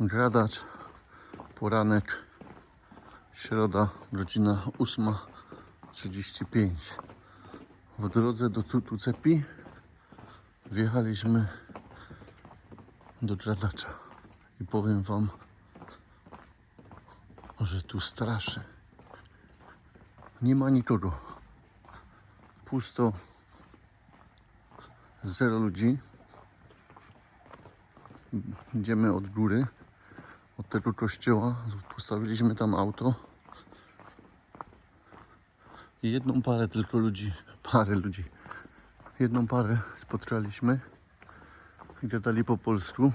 Gradacz, poranek, środa, godzina 8.35. W drodze do Tutucepi wjechaliśmy do Gradacza i powiem Wam, że tu straszy. Nie ma nikogo. Pusto. Zero ludzi. Idziemy od góry, od tego kościoła. Postawiliśmy tam auto. I jedną parę tylko ludzi, parę ludzi, jedną parę spotkaliśmy. Gadali po polsku.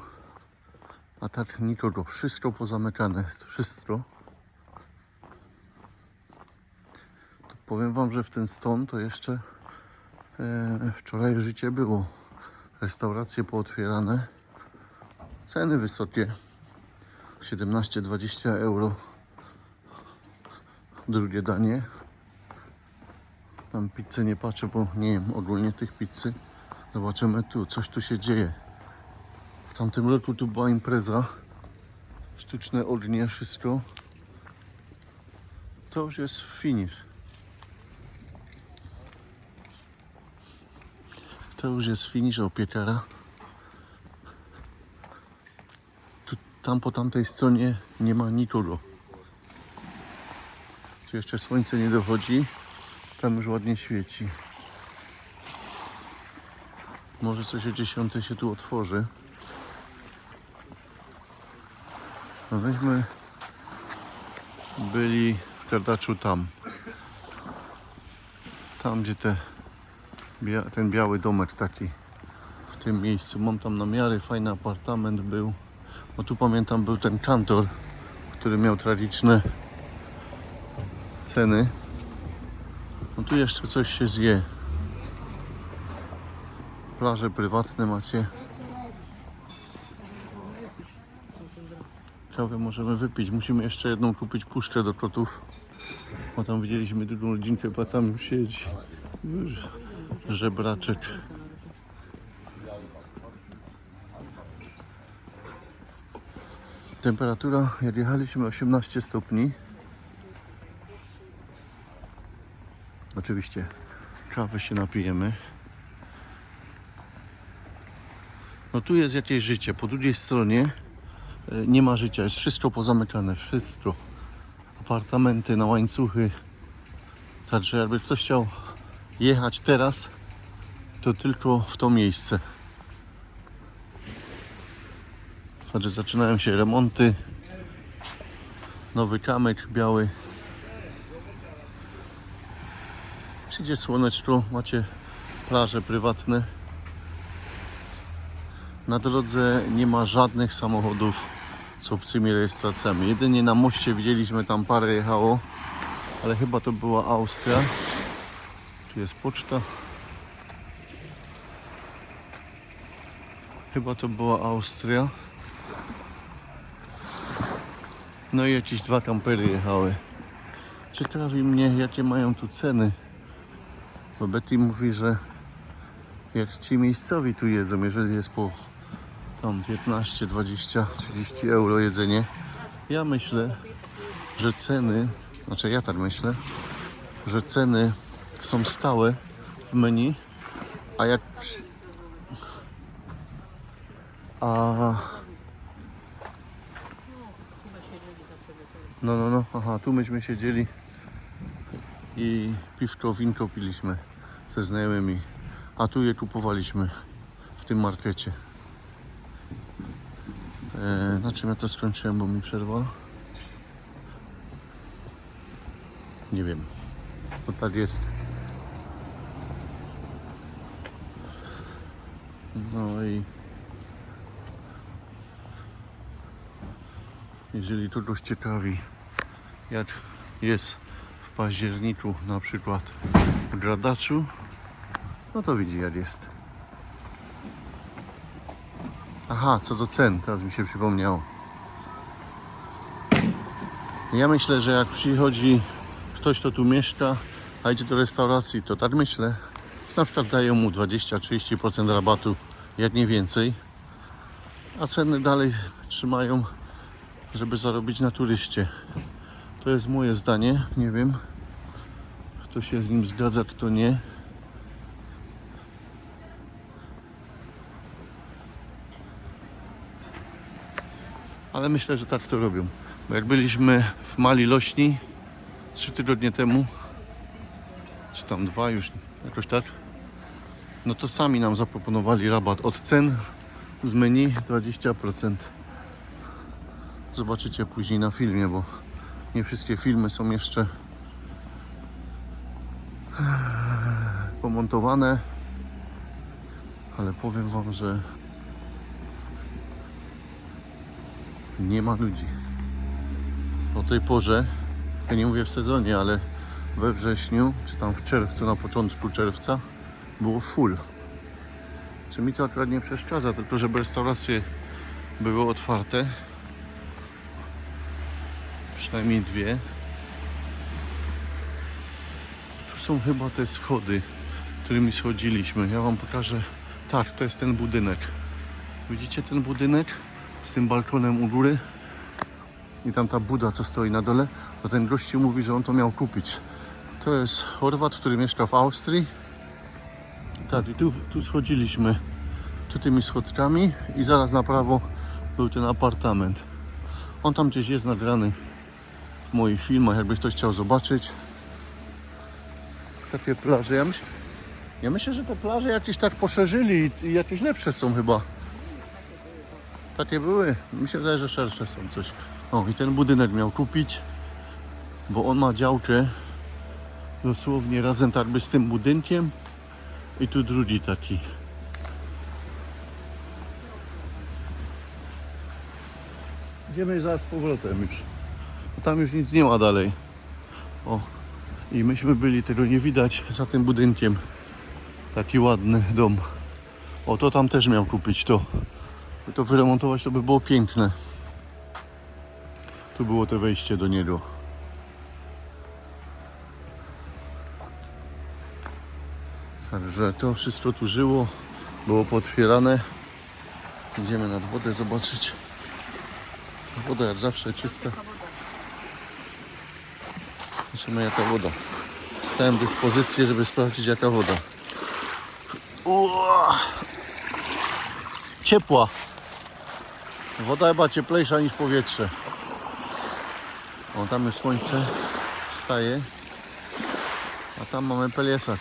A tak nikogo. Wszystko pozamykane. Wszystko. To powiem wam, że w ten ston to jeszcze e, wczoraj życie było. Restauracje pootwierane. Ceny wysokie. 17-20 euro. Drugie danie. Tam pizzę nie patrzę, bo nie wiem ogólnie tych pizzy. Zobaczymy tu, coś tu się dzieje. W tamtym roku tu była impreza. Sztuczne ognie, wszystko. To już jest finish. To już jest finish opiekara. Tu, tam po tamtej stronie nie ma nikogo. Tu jeszcze słońce nie dochodzi. Tam już ładnie świeci. Może coś o 10 się tu otworzy. No myśmy byli w Kardaczu tam. Tam gdzie te, ten biały domek taki w tym miejscu. Mam tam namiary, fajny apartament był. No tu pamiętam był ten kantor, który miał tragiczne ceny. No tu jeszcze coś się zje. Plaże prywatne macie. Kawę możemy wypić. Musimy jeszcze jedną kupić puszczę do kotów. Bo tam widzieliśmy drugą rodzinkę, bo tam już siedzi. Żebraczek. Temperatura, jak jechaliśmy 18 stopni. Oczywiście kawę się napijemy. No tu jest jakieś życie. Po drugiej stronie e, nie ma życia. Jest wszystko pozamykane. Wszystko. Apartamenty na łańcuchy. Także jakby ktoś chciał jechać teraz, to tylko w to miejsce. Także zaczynają się remonty. Nowy kamyk biały. Przyjdzie słoneczko, macie plaże prywatne. Na drodze nie ma żadnych samochodów z obcymi rejestracjami. Jedynie na moście widzieliśmy tam parę jechało, ale chyba to była Austria. Tu jest poczta. Chyba to była Austria. No i jakieś dwa kampery jechały. Ciekawi mnie, jakie mają tu ceny. Bo Betty mówi, że jak ci miejscowi tu jedzą, jeżeli jest po tam 15, 20, 30 euro jedzenie, ja myślę, że ceny, znaczy ja tak myślę, że ceny są stałe w menu, a jak a no no no, aha, tu myśmy siedzieli i piwko, winko piliśmy ze znajomymi, a tu je kupowaliśmy w tym markecie. E, na czym ja to skończyłem, bo mi przerwa? Nie wiem. To tak jest. No i jeżeli kogoś ciekawi, jak jest w październiku na przykład w Gradaczu, no to widzi jak jest. Aha, co do cen, teraz mi się przypomniało. Ja myślę, że jak przychodzi ktoś, kto tu mieszka, a idzie do restauracji, to tak myślę, że na przykład dają mu 20-30% rabatu, jak nie więcej, a ceny dalej trzymają żeby zarobić na turyście. To jest moje zdanie, nie wiem, kto się z nim zgadza, kto nie. Ale myślę, że tak to robią. Bo jak byliśmy w Mali Lośni trzy tygodnie temu, czy tam dwa już, jakoś tak, no to sami nam zaproponowali rabat od cen z menu 20%. Zobaczycie później na filmie, bo nie wszystkie filmy są jeszcze pomontowane. Ale powiem Wam, że nie ma ludzi. O tej porze, ja nie mówię w sezonie, ale we wrześniu, czy tam w czerwcu, na początku czerwca, było full. Czy mi to akurat nie przeszkadza, tylko żeby restauracje były otwarte. Przynajmniej dwie. Tu są chyba te schody, którymi schodziliśmy. Ja Wam pokażę. Tak, to jest ten budynek. Widzicie ten budynek? Z tym balkonem u góry. I tam ta buda, co stoi na dole. To ten gościu mówi, że on to miał kupić. To jest Chorwat, który mieszka w Austrii. Tak, i tu, tu schodziliśmy tu tymi schodkami i zaraz na prawo był ten apartament. On tam gdzieś jest nagrany w moich filmach, jakby ktoś chciał zobaczyć. Takie plaże. Ja, myśl, ja myślę, że te plaże jakieś tak poszerzyli i, jakieś lepsze są chyba. Takie były. Mi się wydaje, że szersze są coś. O, i ten budynek miał kupić, bo on ma działkę dosłownie razem tak by z tym budynkiem i tu drugi taki. Idziemy zaraz z powrotem już. Tam już nic nie ma dalej. O. I myśmy byli, tego nie widać za tym budynkiem. Taki ładny dom. O, to tam też miał kupić to. By to wyremontować, to by było piękne. Tu było to wejście do niego. Także to wszystko tu żyło, było potwierane. Idziemy nad wodę zobaczyć. Woda jak zawsze czysta. Zobaczymy jaka woda. Stałem dyspozycję, żeby sprawdzić jaka woda. Ua! Ciepła. Woda chyba cieplejsza niż powietrze. O, tam już słońce wstaje. A tam mamy Peliesak.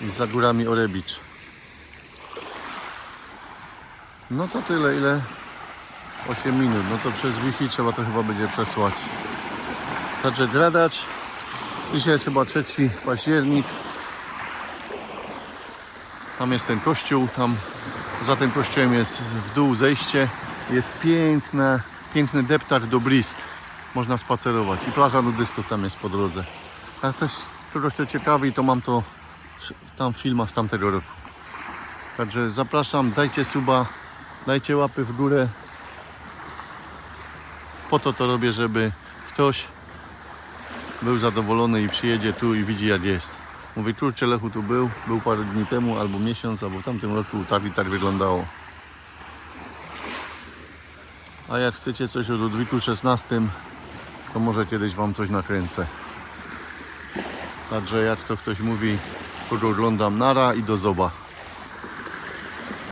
I za górami Orebicz. No to tyle, ile 8 minut. No to przez Wi-Fi trzeba to chyba będzie przesłać. Także gradacz. Dzisiaj jest chyba 3 październik. Tam jest ten kościół, tam za tym kościołem jest w dół zejście. Jest piękne, piękny deptak do Brist. Można spacerować. I plaża nudystów tam jest po drodze. Jak ktoś kogoś to ciekawi, to mam to tam w filmach z tamtego roku. Także zapraszam, dajcie suba, dajcie łapy w górę. Po to to robię, żeby ktoś był zadowolony i przyjedzie tu i widzi jak jest. Mówię, kurczę, Lechu tu był, był parę dni temu, albo miesiąc, albo w tamtym roku tak i tak wyglądało. A jak chcecie coś o Ludwiku XVI, to może kiedyś Wam coś nakręcę. Także jak to ktoś mówi, kogo oglądam, nara i do zoba.